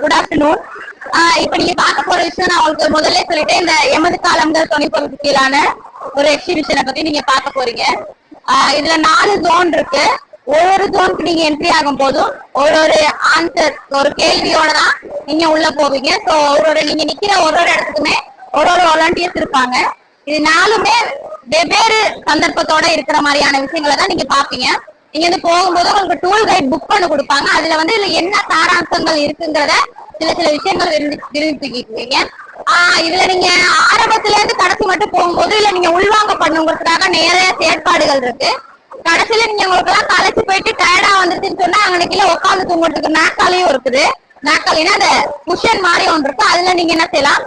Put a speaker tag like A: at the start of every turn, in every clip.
A: Good afternoon இப்ப நீங்க பார்க்க போற விஷயம் நான் உங்களுக்கு முதல்ல சொல்லிட்டேன். இந்த எமது காலங்கள் துணைப்பொருளுக்கு கீழான ஒரு எக்ஸிபிஷனை பத்தி நீங்க பார்க்க போறீங்க. ஆஹ் இதுல நாலு ஜோன் இருக்கு. ஒவ்வொரு ஜோனுக்கு நீங்க என்ட்ரி ஆகும் போதும் ஒரு ஒரு ஆன்சர் ஒரு கேள்வியோட தான் நீங்க உள்ள போவீங்க. சோ ஒரு ஒரு நீங்க நிக்கிற ஒரு ஒரு இடத்துக்குமே ஒரு ஒரு வாலண்டியர்ஸ் இருப்பாங்க. இது நாலுமே வெவ்வேறு சந்தர்ப்பத்தோட இருக்கிற மாதிரியான விஷயங்களை தான் நீங்க பாப்பீங்க நீங்க வந்து போகும்போது உங்களுக்கு டூல் கைட் புக் பண்ணி கொடுப்பாங்க. அதுல வந்து இதுல என்ன சாராம்சங்கள் இருக்குங்கிறத சில சில விஷயங்கள் விரும்பிக்கிட்டீங்க. ஆஹ் இதுல நீங்க ஆரம்பத்துல இருந்து கடைசி மட்டும் போகும்போது இல்ல நீங்க உள்வாங்க பண்ணுங்கிறதுக்காக நிறைய செயற்பாடுகள் இருக்கு. கடைசியில நீங்க உங்களுக்கு எல்லாம் கலைச்சு போயிட்டு டயர்டா வந்துருச்சுன்னு சொன்னா அங்க கீழே உட்காந்து தூங்குறதுக்கு நாக்காலையும் இருக்குது. நாக்காலினா அந்த குஷன் மாதிரி ஒன்று இருக்கு. அதுல நீங்க என்ன செய்யலாம்?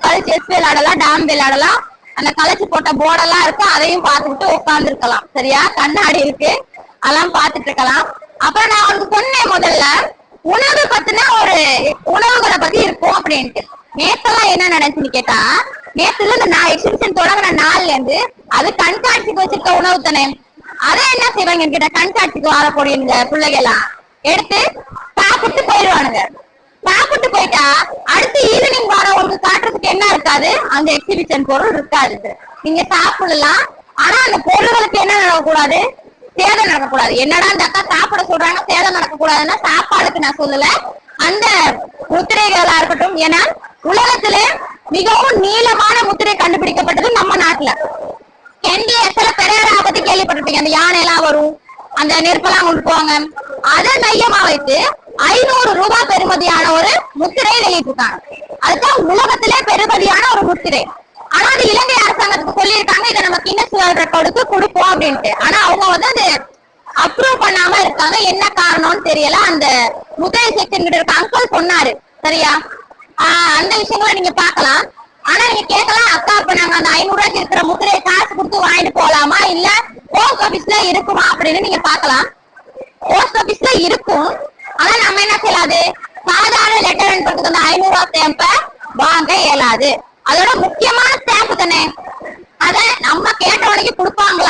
A: கல் செஸ் விளையாடலாம் டாம் விளையாடலாம். அந்த கலைச்சு போட்ட போர்டெல்லாம் இருக்கு. அதையும் பார்த்துக்கிட்டு உட்காந்துருக்கலாம் சரியா? கண்ணாடி இருக்கு. அதெல்லாம் பார்த்துட்டு இருக்கலாம். அப்புறம் நான் உங்களுக்கு சொன்னேன் முதல்ல உணவு பத்தின ஒரு உணவுகளை பத்தி இருக்கும் அப்படின்ட்டு. நேத்தெல்லாம் என்ன நினைச்சுன்னு கேட்டா நேத்துல இந்த நான் எக்ஸிபிஷன் தொடங்கின நாள்ல இருந்து அது கண்காட்சிக்கு வச்சிருக்க உணவு தானே. அதை என்ன செய்வாங்கன்னு கேட்டா கண்காட்சிக்கு வரக்கூடிய இந்த பிள்ளைங்க எல்லாம் எடுத்து சாப்பிட்டு போயிடுவானுங்க. சாப்பிட்டு போயிட்டா அடுத்து ஈவினிங் வரவங்களுக்கு காட்டுறதுக்கு என்ன இருக்காது? அந்த எக்ஸிபிஷன் பொருள் இருக்காது. நீங்க சாப்பிடலாம். ஆனா அந்த பொருள்களுக்கு என்ன நடக்கக்கூடாது? சேதம் நடக்கக்கூடாது. என்னடா இந்த அக்கா சாப்பிட சொல்றாங்க சேதம் நடக்கக்கூடாதுன்னா சாப்பாடுக்கு நான் சொல்லல. அந்த முத்திரைகளா இருக்கட்டும் ஏன்னா உலகத்திலே மிகவும் நீளமான முத்திரை கண்டுபிடிக்கப்பட்டது நம்ம நாட்டுல. என்டிஎஸ்ல பெரியாரா பத்தி கேள்விப்பட்டிருப்பீங்க. அந்த யானை எல்லாம் வரும் அந்த நெருப்பெல்லாம் கொண்டு போவாங்க. அதை மையமா வைத்து ஐநூறு ரூபாய் பெறுமதியான ஒரு முத்திரை வெளியிட்டிருக்காங்க. அதுதான் உலகத்திலே பெறுமதியான ஒரு முத்திரை. ஆனா அது இலங்கை அரசாங்கத்துக்கு சொல்லியிருக்காங்க. இதை நமக்கு கின்னஸ் வேர்ல்ட் ரெக்கார்டுக்கு கொடுப்போம் அப்படின்ட்டு. ஆனா அவங்க வந்து அது அப்ரூவ் பண்ணாம இருக்காங்க. என்ன காரணம்னு தெரியல. அந்த முதல் செக்ஷன் கிட்ட இருக்க அங்கிள் சொன்னாரு. சரியா? அந்த விஷயங்களை நீங்க பாக்கலாம் ஆனா நீங்க கேட்கலாம் அக்கா இப்ப நாங்க அந்த ஐநூறு ரூபாய்க்கு இருக்கிற முத்திரையை காசு கொடுத்து வாங்கிட்டு போலாமா? இல்ல போஸ்ட் ஆபீஸ்ல இருக்குமா? அப்படின்னு நீங்க பாக்கலாம் போஸ்ட் ஆபீஸ்ல இருக்கும். ஆனா நம்ம என்ன செய்யலாது? சாதாரண லெட்டர் அனுப்புறதுக்கு அந்த ஐநூறு ரூபாய் ஸ்டாம்ப வாங்க இயலாது. அதோட முக்கியமான ஸ்டாம்ப் தானே? அத நம்ம கேட்ட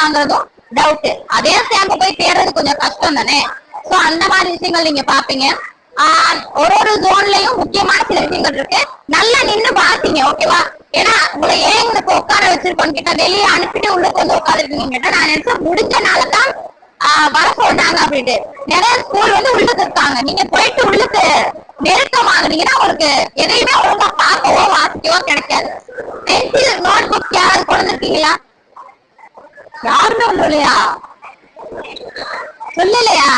A: இருக்காங்கிறதும் டவுட் அதே ஸ்டாம்ப போய் தேடுறது கொஞ்சம் கஷ்டம் தானே? சோ அந்த மாதிரி விஷயங்கள் நீங்க பாப்பீங்க ஒரு ஒரு ஜோன்லயும் முக்கியமான சில விஷயங்கள் இருக்கு. நல்லா நின்னு பாத்தீங்க ஓகேவா ஏன்னா உங்களை ஏன் உங்களுக்கு உட்கார வச்சிருக்கோன்னு கேட்டா வெளியே அனுப்பிட்டு உள்ள வந்து உட்காந்துருக்கீங்க கேட்டா நான் நினைச்சேன் முடிஞ்சனால தான் வர சொல்றாங்க அப்படின்ட்டு. நிறைய ஸ்கூல் வந்து உள்ளுக்கு இருக்காங்க. நீங்க போயிட்டு உள்ளுக்கு நெருக்கமாகுனீங்கன்னா உங்களுக்கு எதையுமே ஒழுங்கா பார்க்கவோ வாசிக்கவோ கிடைக்காது. பென்சில் நோட் புக் யாராவது கொண்டு யாருமே ஒண்ணும் சொல்லலையா?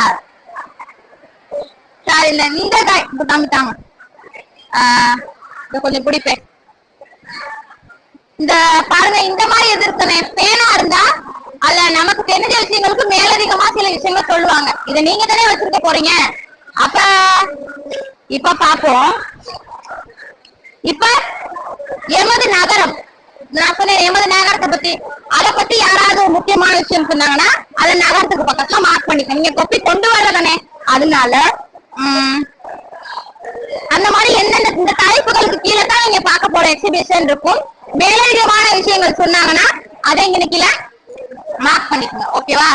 A: சார் இந்த இந்த காய் இப்ப காமிட்டாங்க ஆஹ் கொஞ்சம் பிடிப்பேன் இந்த பாருங்க இந்த மாதிரி எது பேனா இருந்தா அல்ல நமக்கு தெரிஞ்ச விஷயங்களுக்கு மேலதிகமா சில விஷயங்கள் சொல்லுவாங்க. இத நீங்க தானே வச்சிருக்க போறீங்க? அப்ப இப்ப பாப்போம் இப்ப எமது நகரம் நான் சொன்னேன் எமது நகரத்தை பத்தி அத பத்தி யாராவது ஒரு முக்கியமான விஷயம் சொன்னாங்கன்னா அத நகரத்துக்கு பக்கத்துல மார்க் பண்ணிக்கணும் நீங்க கொப்பி கொண்டு வரதானே அதனால உம் அந்த மாதிரி எந்தெந்த இந்த தலைப்புகளுக்கு கீழே தான் நீங்க பார்க்க போற எக்ஸிபிஷன் இருக்கும். மேலதிகமான விஷயங்கள் சொன்னாங்கன்னா அதை இங்க கீழே மார்க் பண்ணிக்கோங்க. ஓகேவா